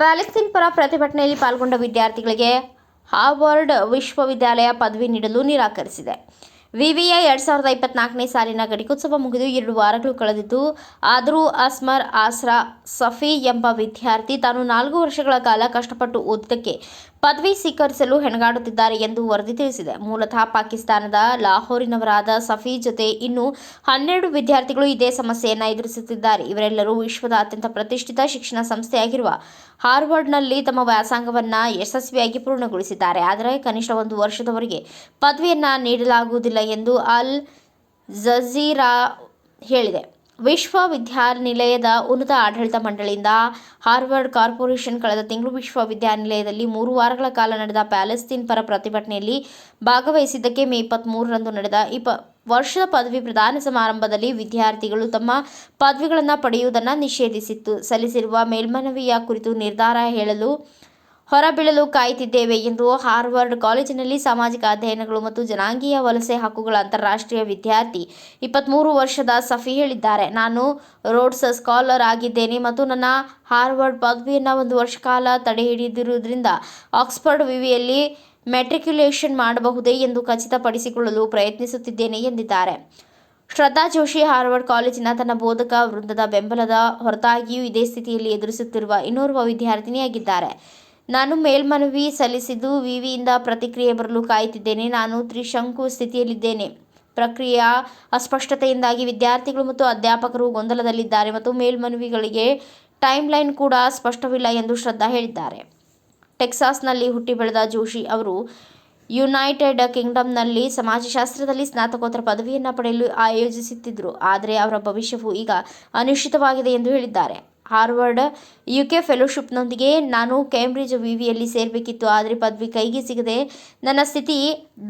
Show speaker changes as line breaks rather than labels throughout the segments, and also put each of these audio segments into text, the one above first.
Palestine ಪರ ಪ್ರತಿಭಟನೆಯಲ್ಲಿ ಪಾಲ್ಗೊಂಡ ವಿದ್ಯಾರ್ಥಿಗಳಿಗೆ ಹಾರ್ವರ್ಡ್ ವಿಶ್ವವಿದ್ಯಾಲಯ ಪದವಿ ನೀಡಲು ನಿರಾಕರಿಸಿದೆ. ವಿವಿಯ ಎರಡ್ ಸಾವಿರದ ಇಪ್ಪತ್ನಾಲ್ಕನೇ ಸಾಲಿನ ಘಟಿಕೋತ್ಸವ ಮುಗಿದು ಎರಡು ವಾರಗಳು ಕಳೆದಿದ್ದು, ಆದರೂ ಅಸ್ಮರ್ ಆಸ್ರಾ ಸಫಿ ಎಂಬ ವಿದ್ಯಾರ್ಥಿ ತಾನು ನಾಲ್ಕು ವರ್ಷಗಳ ಕಾಲ ಕಷ್ಟಪಟ್ಟು ಓದಿದ್ದಕ್ಕೆ ಪದವಿ ಸ್ವೀಕರಿಸಲು ಹೆಣಗಾಡುತ್ತಿದ್ದಾರೆ ಎಂದು ವರದಿ ತಿಳಿಸಿದೆ. ಮೂಲತಃ ಪಾಕಿಸ್ತಾನದ ಲಾಹೋರಿನವರಾದ ಸಫಿ ಜೊತೆ ಇನ್ನೂ ಹನ್ನೆರಡು ವಿದ್ಯಾರ್ಥಿಗಳು ಇದೇ ಸಮಸ್ಯೆಯನ್ನು ಎದುರಿಸುತ್ತಿದ್ದಾರೆ. ಇವರೆಲ್ಲರೂ ವಿಶ್ವದ ಅತ್ಯಂತ ಪ್ರತಿಷ್ಠಿತ ಶಿಕ್ಷಣ ಸಂಸ್ಥೆಯಾಗಿರುವ ಹಾರ್ವರ್ಡ್ನಲ್ಲಿ ತಮ್ಮ ವ್ಯಾಸಂಗವನ್ನು ಯಶಸ್ವಿಯಾಗಿ ಪೂರ್ಣಗೊಳಿಸಿದ್ದಾರೆ. ಆದರೆ ಕನಿಷ್ಠ ಒಂದು ವರ್ಷದವರೆಗೆ ಪದವಿಯನ್ನು ನೀಡಲಾಗುವುದಿಲ್ಲ ಎಂದು ಅಲ್ ಜಜೀರಾ ಹೇಳಿದೆ. ವಿಶ್ವವಿದ್ಯಾನಿಲಯದ ಉನ್ನತ ಆಡಳಿತ ಮಂಡಳಿಯಿಂದ ಹಾರ್ವರ್ಡ್ ಕಾರ್ಪೊರೇಷನ್ ಕಳೆದ ತಿಂಗಳು ವಿಶ್ವವಿದ್ಯಾನಿಲಯದಲ್ಲಿ ಮೂರು ವಾರಗಳ ಕಾಲ ನಡೆದ ಪ್ಯಾಲೆಸ್ತೀನ್ ಪರ ಪ್ರತಿಭಟನೆಯಲ್ಲಿ ಭಾಗವಹಿಸಿದ್ದಕ್ಕೆ ಮೇ ಇಪ್ಪತ್ತ್ಮೂರರಂದು ನಡೆದ ಇಪ ವರ್ಷದ ಪದವಿ ಪ್ರದಾನ ಸಮಾರಂಭದಲ್ಲಿ ವಿದ್ಯಾರ್ಥಿಗಳು ತಮ್ಮ ಪದವಿಗಳನ್ನು ಪಡೆಯುವುದನ್ನು ನಿಷೇಧಿಸಿತ್ತು. ಸಲ್ಲಿಸಿರುವ ಮೇಲ್ಮನವಿಯ ಕುರಿತು ನಿರ್ಧಾರ ಹೇಳಲು ಹೊರಬೀಳಲು ಕಾಯುತ್ತಿದ್ದೇವೆ ಎಂದು ಹಾರ್ವರ್ಡ್ ಕಾಲೇಜಿನಲ್ಲಿ ಸಾಮಾಜಿಕ ಅಧ್ಯಯನಗಳು ಮತ್ತು ಜನಾಂಗೀಯ ವಲಸೆ ಹಕ್ಕುಗಳ ಅಂತಾರಾಷ್ಟ್ರೀಯ ವಿದ್ಯಾರ್ಥಿ ಇಪ್ಪತ್ತ್ಮೂರು ವರ್ಷದ ಸಫಿ ಹೇಳಿದ್ದಾರೆ. ನಾನು ರೋಡ್ಸ್ ಸ್ಕಾಲರ್ ಆಗಿದ್ದೇನೆ ಮತ್ತು ನನ್ನ ಹಾರ್ವರ್ಡ್ ಪದವಿಯನ್ನು ಒಂದು ವರ್ಷ ಕಾಲ ತಡೆಹಿಡಿದಿರುವುದರಿಂದ ಆಕ್ಸ್ಫರ್ಡ್ ವಿವಿಯಲ್ಲಿ ಮೆಟ್ರಿಕ್ಯುಲೇಷನ್ ಮಾಡಬಹುದೇ ಎಂದು ಖಚಿತಪಡಿಸಿಕೊಳ್ಳಲು ಪ್ರಯತ್ನಿಸುತ್ತಿದ್ದೇನೆ ಎಂದಿದ್ದಾರೆ. ಶ್ರದ್ಧಾ ಜೋಶಿ ಹಾರ್ವರ್ಡ್ ಕಾಲೇಜಿನ ತನ್ನ ಬೋಧಕ ವೃಂದದ ಬೆಂಬಲದ ಹೊರತಾಗಿಯೂ ಇದೇ ಸ್ಥಿತಿಯಲ್ಲಿ ಎದುರಿಸುತ್ತಿರುವ ಇನ್ನೋರ್ವ ವಿದ್ಯಾರ್ಥಿನಿಯಾಗಿದ್ದಾರೆ. ನಾನು ಮೇಲ್ಮನವಿ ಸಲ್ಲಿಸಿದ್ದು ವಿವಿಯಿಂದ ಪ್ರತಿಕ್ರಿಯೆ ಬರಲು ಕಾಯುತ್ತಿದ್ದೇನೆ. ನಾನು ತ್ರಿಶಂಕು ಸ್ಥಿತಿಯಲ್ಲಿದ್ದೇನೆ. ಪ್ರಕ್ರಿಯೆಯ ಅಸ್ಪಷ್ಟತೆಯಿಂದಾಗಿ ವಿದ್ಯಾರ್ಥಿಗಳು ಮತ್ತು ಅಧ್ಯಾಪಕರು ಗೊಂದಲದಲ್ಲಿದ್ದಾರೆ ಮತ್ತು ಮೇಲ್ಮನವಿಗಳಿಗೆ ಟೈಮ್ಲೈನ್ ಕೂಡ ಸ್ಪಷ್ಟವಿಲ್ಲ ಎಂದು ಶ್ರದ್ಧಾ ಹೇಳಿದ್ದಾರೆ. ಟೆಕ್ಸಾಸ್ನಲ್ಲಿ ಹುಟ್ಟಿ ಬೆಳೆದ ಜೋಶಿ ಅವರು ಯುನೈಟೆಡ್ ಕಿಂಗ್ಡಮ್ನಲ್ಲಿ ಸಮಾಜಶಾಸ್ತ್ರದಲ್ಲಿ ಸ್ನಾತಕೋತ್ತರ ಪದವಿಯನ್ನು ಪಡೆಯಲು ಆಯೋಜಿಸುತ್ತಿದ್ದರು. ಆದರೆ ಅವರ ಭವಿಷ್ಯವು ಈಗ ಅನಿಶ್ಚಿತವಾಗಿದೆ ಎಂದು ಹೇಳಿದ್ದಾರೆ. ಹಾರ್ವರ್ಡ್ ಯು ಕೆ ಫೆಲೋಶಿಪ್ನೊಂದಿಗೆ ನಾನು ಕೇಂಬ್ರಿಡ್ಜ್ ವಿವಿಯಲ್ಲಿ ಸೇರಬೇಕಿತ್ತು. ಆದರೆ ಪದವಿ ಕೈಗೆ ಸಿಗದೆ ನನ್ನ ಸ್ಥಿತಿ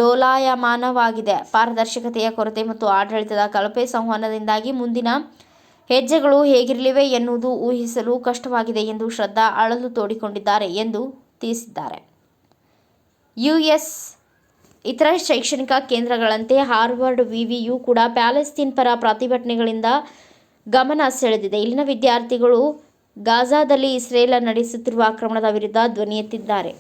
ಡೋಲಾಯಮಾನವಾಗಿದೆ. ಪಾರದರ್ಶಕತೆಯ ಕೊರತೆ ಮತ್ತು ಆಡಳಿತದ ಕಳಪೆ ಸಂವಹನದಿಂದಾಗಿ ಮುಂದಿನ ಹೆಜ್ಜೆಗಳು ಹೇಗಿರಲಿವೆ ಎನ್ನುವುದು ಊಹಿಸಲು ಕಷ್ಟವಾಗಿದೆ ಎಂದು ಶ್ರದ್ಧಾ ಅಳಲು ತೋಡಿಕೊಂಡಿದ್ದಾರೆ ಎಂದು ತಿಳಿಸಿದ್ದಾರೆ. ಯುಎಸ್ ಇತರ ಶೈಕ್ಷಣಿಕ ಕೇಂದ್ರಗಳಂತೆ ಹಾರ್ವರ್ಡ್ ವಿವಿಯು ಕೂಡ ಪ್ಯಾಲೆಸ್ತೀನ್ ಪರ ಪ್ರತಿಭಟನೆಗಳಿಂದ ಗಮನ ಸೆಳೆದಿದೆ. ಇಲ್ಲಿನ ವಿದ್ಯಾರ್ಥಿಗಳು ಗಾಜಾದಲ್ಲಿ ಇಸ್ರೇಲ್ ನಡೆಸುತ್ತಿರುವ ಆಕ್ರಮಣದ ವಿರುದ್ಧ ಧ್ವನಿ ಎತ್ತಿದ್ದಾರೆ.